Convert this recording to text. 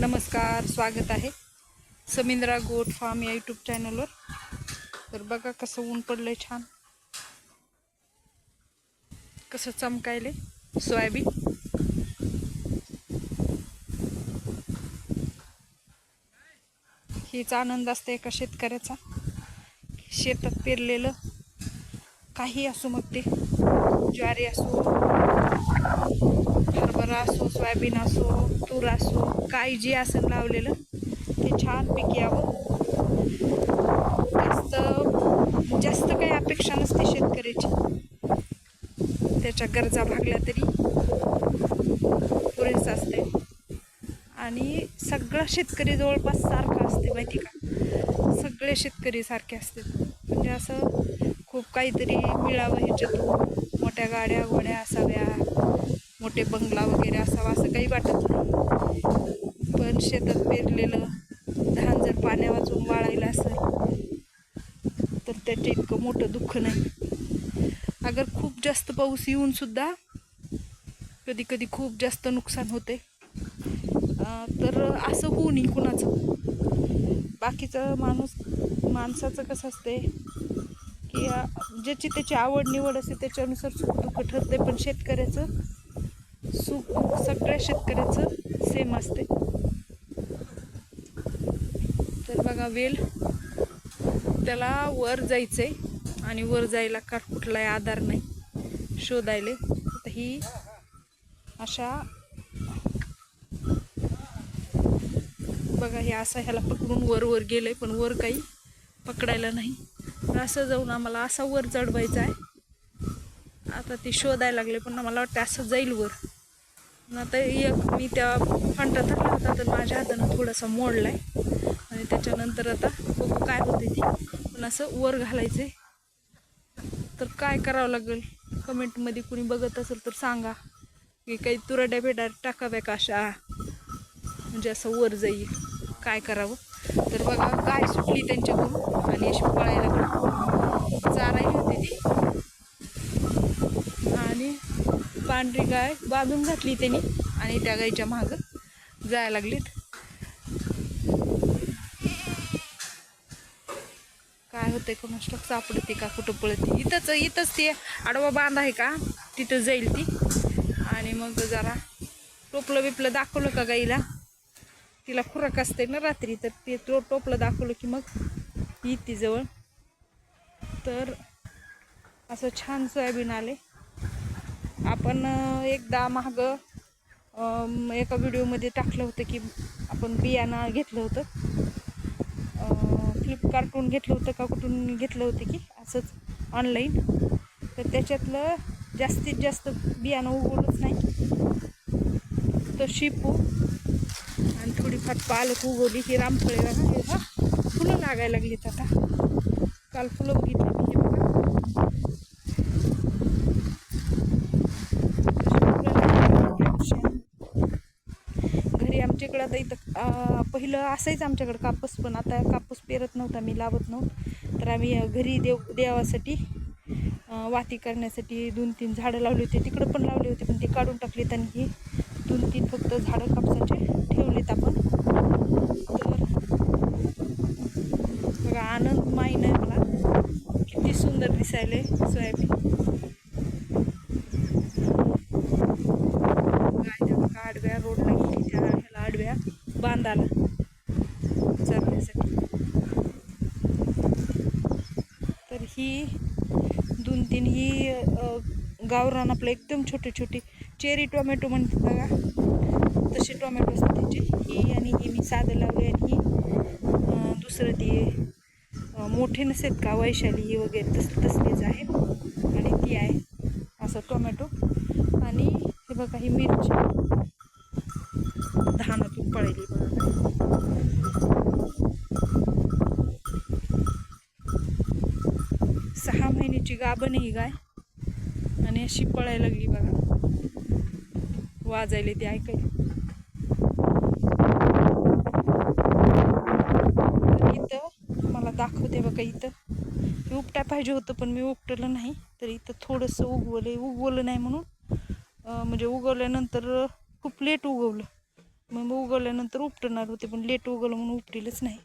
नमस्कार स्वागत आहे समिंद्रा गोट फार्म या यूट्यूब चॅनलवर तर बघा कसं ऊन पडलं आहे छान. कसं चमकायले सोयाबीन. हीच आनंद असते एका शेतकऱ्याचा. शेतात पेरलेलं काही असो मग ते ज्वारी असो असो सोयाबीन असो तूर असो काही जे असं लावलेलं ते छान पीक यावं. जास्त जास्त काही अपेक्षा नसते शेतकऱ्याची. त्याच्या गरजा भागल्या तरी पुरेसं असते आणि सगळा शेतकरी जवळपास सारखा असते माहिती का? सगळे शेतकरी सारखे असतात. म्हणजे असं खूप काहीतरी मिळावं ह्याच्यातून. मोठ्या गाड्या घोड्या असाव्या मोठे बंगला वगैरे असावा असं काही वाटत नाही. पण शेतात पेरलेलं धान जर पाण्या वाचून वाळायला असेल तर त्याचे इतकं मोठं दुःख नाही. अगर खूप जास्त पाऊस येऊन सुद्धा कधी कधी खूप जास्त नुकसान होते. तर असं होऊ नये कुणाचं. बाकीचं माणूस माणसाचं कसं असते की ज्याची त्याची आवड निवड असते त्याच्यानुसार सुख दुःख ठरते पण शेतकऱ्याचं सुख सगळ्या शेतकऱ्याचं सेम असते. तर बघा वेल त्याला वर जायचंय आणि वर जायला का कुठलाही आधार नाही शोधायले. आता ही अशा बघा हे असं ह्याला पकडून वर वर गेलंय पण वर काही पकडायला नाही. असं जाऊन आम्हाला असा वर चढवायचा आहे. आता ते शोधायला लागले पण मला वाटतं असं जाईल वर. आता एक मी त्या फंटा धरला होता तर माझ्या हातानं थोडासा मोडला आहे आणि त्याच्यानंतर आता बघू काय होते ती. पण असं वर घालायचं आहे तर काय करावं लागेल? कमेंटमध्ये कुणी बघत असेल तर सांगा. की काही तुरड्या भेटा टाकाव्या का अशा? म्हणजे असं वर जाईल. काय करावं? तर बघा काय सुटली त्यांच्याकडून आणि अशी पळायला चारायला चारायली होती ती. आणि पांढरी गाय बांधून घातली त्यांनी आणि त्या गायीच्या मागं जायला लागलीत. काय होतंय कोणास ठाऊक सापडते का? कुठं पळते? इथंच इथंच ते आडवा बांध आहे का? तिथं जाईल ती. आणि मग जरा टोपलं बिपलं दाखवलं का गाईला? तिला खुराक असते ना रात्री तर ते तो टोपलं दाखवलं की मग येते जवळ. तर असं छान सोयाबीन आले आपण एकदा महाग एका व्हिडिओमध्ये टाकलं होतं की आपण बियाणं घेतलं होतं. फ्लिपकार्टून घेतलं होतं का कुठून घेतलं होतं की असंच ऑनलाईन तर त्याच्यातलं जास्तीत जास्त बियाणं उगवलंच नाही. तर शिपू आणि थोडीफार पालक उगवली ही रामफळे बघा, फुलं लागायला लागलीत आता. काल फुलं बघितली मी हे बघा घरी आमच्याकडं आता इथं पहिलं असायचं आमच्याकडं कापूस पण आता कापूस पेरत नव्हता मी लावत नव्हतं. तर आम्ही घरी देव देवासाठी वाती करण्यासाठी दोन तीन झाडं लावली होती. तिकडं पण लावले होते पण ते काढून टाकलीत आणि ही दोन तीन फक्त झाडं कापसाचे ठेवलीत आपण. तर बघा आनंद माहीत आहे मला किती सुंदर दिसायले सोयाबीन गाय त्या बघा आडव्या रोडला गेली त्या ह्याला आडव्या बांधाला चरण्यासाठी. तर ही दोन तीन ही गावरान आपलं एकदम छोटी छोटी चेरी टोमॅटो म्हणतात बघा. तसे टोमॅटो असतात त्याचे. ही आणि ही मी साधं लावले आणि ही दुसरं ती मोठे नसेल का वैशाली ही वगैरे तस तसलीच आहे. आणि ती आहे असं टोमॅटो. आणि हे बघा ही मिरची. धानातून पळली बघा. सहा महिन्याची गाभण ही गाय. आणि अशी पळायला लागली बघा. वाजायला ती ऐकाय इथं मला दाखवते बघा इथं. मी उपटाय पाहिजे होतं पण मी उपटलं नाही. तर इथं थोडंसं उगवलं उगवलं नाही म्हणून म्हणजे उगवल्यानंतर खूप लेट उगवलं. मग उगवल्यानंतर उपटणार होते पण लेट उगवलं म्हणून उपटीलच नाही.